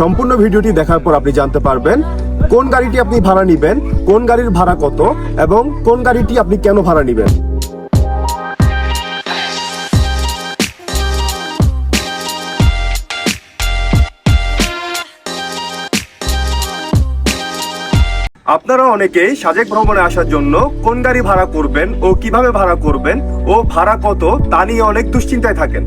সম্পূর্ণ ভিডিওটি দেখার পর আপনি জানতে পারবেন কোন গাড়িটি আপনি ভাড়া নিবেন, কোন গাড়ির ভাড়া কত এবং কোন গাড়িটি আপনি কেন ভাড়া নিবেন। আপনারা অনেকেই সাজেক ভ্রমণে আসার জন্য কোন গাড়ি ভাড়া করবেন ও কীভাবে ভাড়া করবেন ও ভাড়া কত তা নিয়ে অনেক দুশ্চিন্তায় থাকেন।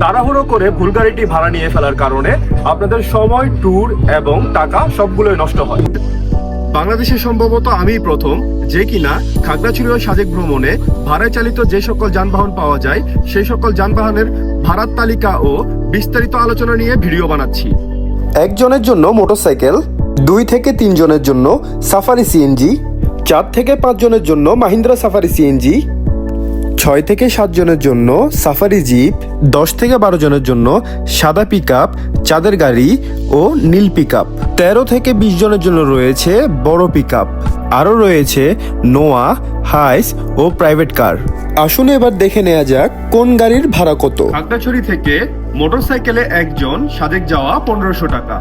তাড়াহুড়ো করে ভুল গাড়িটি ভাড়া নিয়ে ফেলার কারণে আপনাদের সময় ট্যুর এবং টাকা সবগুলোই নষ্ট হয়। বাংলাদেশে সম্ভবত আমি প্রথম যে কিনা খাগড়াছড়ি ও সাজেক ভ্রমণে ভাড়ায় চালিত যে সকল যানবাহন পাওয়া যায় সেই সকল যানবাহনের ভাড়ার তালিকা ও বিস্তারিত আলোচনা নিয়ে ভিডিও বানাচ্ছি। একজনের জন্য মোটরসাইকেল দুই থেকে তিনজনের জন্য সাফারি সিএনজি চার থেকে পাঁচ জনের জন্য মাহিন্দ্রা সাফারি সিএনজি ছয় থেকে সাত জনের জন্য সাফারি জিপ, দশ থেকে বারো জনের জন্য সাদা পিক আপ চাঁদের গাড়ি ও নীল পিক আপ তেরো থেকে বিশ জনের জন্য রয়েছে বড় পিক আপ আরও রয়েছে নোয়া, হাইস ও প্রাইভেট কার। আসুন এবার দেখে নেওয়া যাক কোন গাড়ির ভাড়া কত। খাগড়াছড়ি থেকে মোটরসাইকেলে একজন সাজেক যাওয়া পনেরোশো টাকা।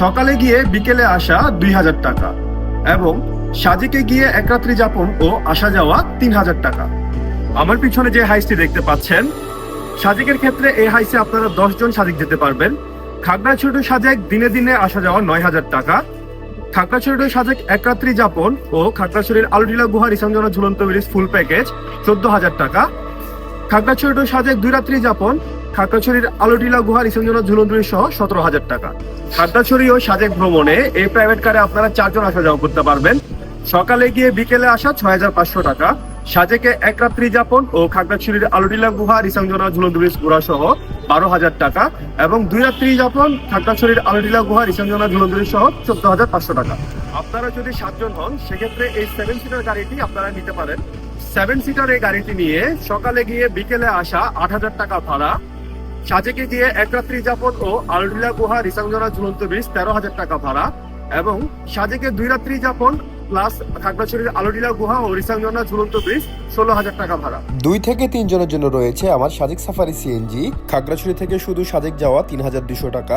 সকালে গিয়ে বিকেলে আসা দুই হাজার টাকা। এবং সাজেকে গিয়ে এক রাত্রি যাপন ও আসা যাওয়া তিন হাজার টাকা। আমার পিছনে যে হাইসটি দেখতে পাচ্ছেন, সাজেকের ক্ষেত্রে এই হাইসে আপনারা দশ জন সাজেক যেতে পারবেন। খাগড়াছড়ি সাজেক দিনে দিনে আসা যাওয়া নয় হাজার টাকা। খাগড়াছড়ি সাজেক এক রাত্রি যাপন ও খাগড়াছড়ির আলুটিলা গুহা রিসঞ্জনা ঝুলন্ত ব্রিজ ফুল প্যাকেজ চোদ্দ হাজার টাকা খাগড়াছড়ি সাজেক দুই রাত্রি যাপন, খাগড়াছড়ির আলুটিলা গুহা রিসঞ্জনা ঝুলন্ত ব্রিজ সহ সতেরো হাজার টাকা। খাগড়াছড়ি ও সাজেক ভ্রমণে এই প্রাইভেট কারে আপনারা চারজন আসা যাওয়া করতে পারবেন। সকালে গিয়ে বিকেলে আসা ছয় হাজার পাঁচশো টাকা। সাজেকে এক রাত্রি যাপন ও খাগড়াছড়ির আলুটিলা গুহা, রিসাংজনা ঝুলন্ত ব্রিজ ঘোরা সহ বারো হাজার টাকা এবং দুই রাত্রি যাপন খাগড়াছড়ির আলুটিলা গুহা, রিসাংজনা ঝুলন্ত ব্রিজ সহ চোদ্দ হাজার পাঁচশো টাকা। আপনারা যদি সাতজন হন, সেক্ষেত্রে এই সেভেন সিটার গাড়িটি আপনারা নিতে পারেন। সেভেন সিটার এই গাড়িটি নিয়ে সকালে গিয়ে বিকেলে আসা আট হাজার টাকা ভাড়া, সাজেকে গিয়ে এক রাত্রি যাপন ও আলডিলা গুহা, রিসাংজনা ঝুলন্ত ব্রিজ তেরো হাজার টাকা ভাড়া এবং সাজেকে দুই রাত্রি যাপন প্লাস খাগড়াছড়ির আলোডিলা গুহা ও রিসাংজনা ঝুলন্ত ব্রিজ ষোলো হাজার টাকা ভাড়া। দুই থেকে তিন জনের জন্য রয়েছে আমার সাজেক সাফারি সিএনজি খাগড়াছড়ি থেকে শুধু সাজেক যাওয়া তিন হাজার দুশো টাকা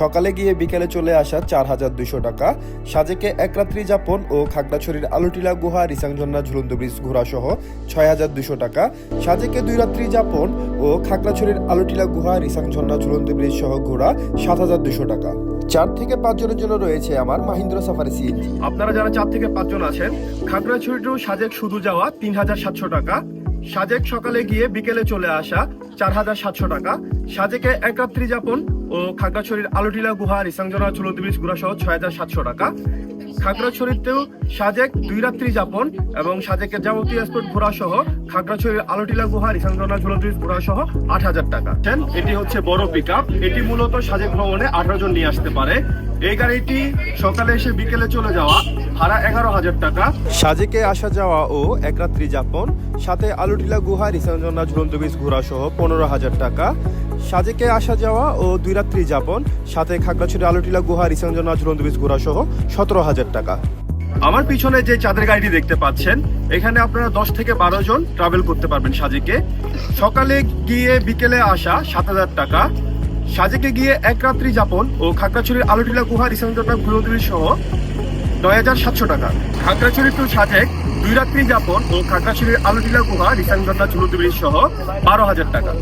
সকালে গিয়ে বিকেলে চলে আসা চার হাজার দুশো টাকা। সাজেকে এক রাত্রি যাপন ও খাগড়াছড়ির আলুটিলা গুহা রিসাংজন্না ঝুলন্ত ব্রিজ ঘোরা সহ ছয় হাজার দুশো টাকা। সাজেকে দুই রাত্রি যাপন ও খাগড়াছড়ির আলুটিলা গুহা রিসাংঝন্না ঝুলন্ত ব্রিজ সহ ঘোরা সাত হাজার দুশো টাকা। চার থেকে পাঁচ জনের জন্য রয়েছে আমার মাহিন্দ্রা সাফারি সিএনজি আপনারা যারা চার থেকে পাঁচজন আছেন। খাগড়াছড়ি টু সাজেক শুধু যাওয়া তিন হাজার সাতশো টাকা। সাজেক সকালে গিয়ে বিকেলে চলে আসা চার হাজার সাতশো টাকা। সাজেকে এক রাত্রি যাপন ও খাগড়াছড়ির আলোটিলা গুহা রিসাংজনা ঝুলন্ত গুড়া সহ ছয় হাজার সাতশো টাকা। খাগড়াছড়িতেও সাজেক দুই রাত্রি যাপন এবং সাজেকের যাবতীয় স্পট ঘোরা সহ খাগড়াছড়ির আলোটিলা গুহা রিসাংজনা ঝুলন্ত ব্রিজ ঘোরা সহ আট হাজার টাকা। এটি হচ্ছে বড় পিক এটি মূলত সাজেক ভ্রমণে আঠারো জন নিয়ে আসতে পারে। এই গাড়িটি সকালে এসে বিকেলে চলে যাওয়া, ভাড়া এগারো হাজার টাকা। সাজেকে আসা যাওয়া ও এক রাত্রি যাপন, সাথে আলুটিলা গুহা রিসাঞ্জনা ঝুলন্ত বীজ ঘোরা সহ পনেরো হাজার টাকা। সাজেকে আসা যাওয়া ও দুই রাত্রি যাপন, সাথে খাগড়াছড়ি, আলোটিলা, গুহা রিসাঞ্জনা ঝুলন্ত বীজ সহ সতেরো হাজার টাকা। আমার পিছনে যে চাঁদের গাড়িটি দেখতে পাচ্ছেন, এখানে আপনারা দশ থেকে বারো জন ট্রাভেল করতে পারবেন সাজেকে। সকালে গিয়ে বিকেলে আসা সাত হাজার টাকা, সাজেকে গিয়ে এক রাত্রি যাপন ও খাগড়াছড়ির আলোটিলা, গুহা রিসেন্টার ঘুরোদুরি সহ নয় হাজার সাতশো টাকা। খাগড়াছড়ি টু সাজেক দুই রাত্রি যাপন ও খাগড়াছড়ির, আলোটিলা, গুহা রিসেন্টার ঝুলুদুরি সহ বারো হাজার টাকা।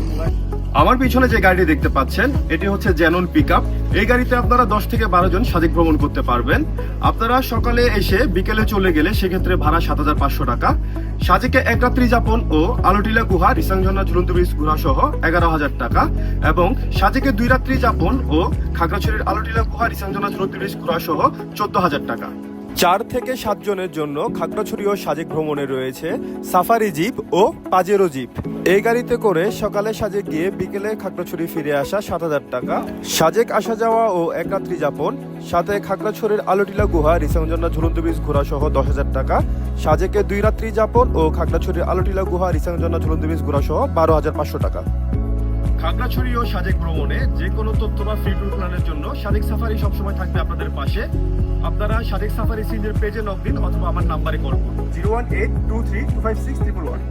আমার পিছনে যে গাড়িটি দেখতে পাচ্ছেন, এটি হচ্ছে জেনন পিক এই গাড়িতে আপনারা দশ থেকে বারো জন সাজেক ভ্রমণ করতে পারবেন। আপনারা সকালে এসে বিকেলে চলে গেলে সেক্ষেত্রে ভাড়া সাত হাজার পাঁচশো টাকা। সাজেকে এক রাত্রি যাপন ও আলোটিলা গুহা রিসাংজনা ঝুলন্ত ব্রিজ ঘোরা সহ এগারো হাজার টাকা এবং সাজেকে দুই রাত্রি যাপন ও খাগড়াছড়ির আলোটিলা গুহা রিসাংজনা ঝুলন্ত ব্রিজ ঘোরা সহ চোদ্দ হাজার টাকা। চার থেকে সাত জনের জন্য খাগড়াছড়ি ও সাজেক ভ্রমণে রয়েছে সাফারি জিপ ও পাজেরো জিপ। এই গাড়িতে করে সকালে সাজেক গিয়ে বিকেলে খাগড়াছড়ি ফিরে আসা সাত হাজার টাকা। সাজেক আসা যাওয়া ও এক রাত্রি যাপন, সাথে খাগড়াছড়ির আলোটিলা গুহা রিসাংজন্না ঝুলন্ত ব্রিজ ঘোরা সহ দশ হাজার টাকা। সাজেকে দুই রাত্রি যাপন ও খাগড়াছড়ির আলোটিলা গুহা রিসাংজন্না ঝুলন্ত ব্রিজ ঘোরা সহ বারো হাজার পাঁচশো টাকা। খাগড়াছড়ি ও সাজেক ভ্রমণে যে কোনো তথ্য বা ফ্রি ট্যুর প্ল্যানের জন্য সাজেক সাফারি সবসময় থাকবে আপনাদের পাশে। আপনারা সাদেক সাফারি সিনিয়র পেজে লগ দিন অথবা আমার নাম্বারে কল করুন। Zero one eight two three two five six triple one.